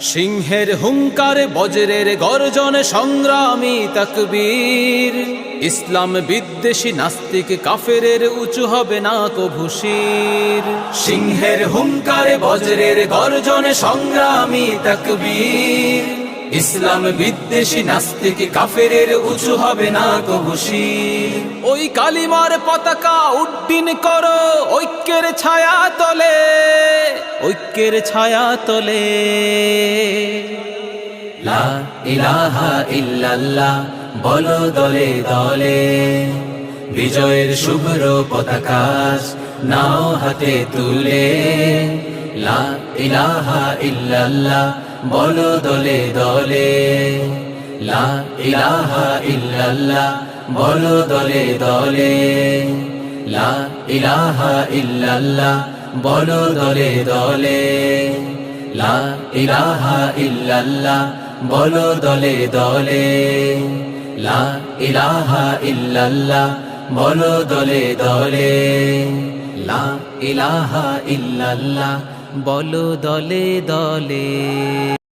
সিংহের হুঙ্কার, বজ্রের গর্জন, সংগ্রামী তকবীর। ইসলাম বিদ্বেষী নাস্তিক কাফেরের উঁচু হবে না কভুশির সিংহের হুঙ্কার, বজ্রের গর্জন, সংগ্রামী তকবীর। ইসলাম বিদ্বেষী নাস্তিক কাফেরের উঁচু হবে না কভুশির ওই কালিমার পতাকা উড্ডিন করো ঐক্যের ছায়া তলে ঐক্যের ছায়া তলে। লা ইলাহা ইল্লাল্লাহ বলো দলে দলে। বিজয়ের শুভ্র পতাকাশ নাও হাতে তুলে। লা ইলাহা ইল্লাল্লাহ, বলো দলে দলে। লা ইলাহা ইল্লাল্লাহ, বলো দলে দলে। লা ইলাহা ইল্লাল্লাহ, বলো দলে দলে। লা ইলাহা ইল্লাল্লাহ, বলো দলে দলে। লা ইলাহা ইল্লাল্লাহ, বলো দলে দলে। লা ইলাহা ইল্লাল্লাহ বলো দলে দলে।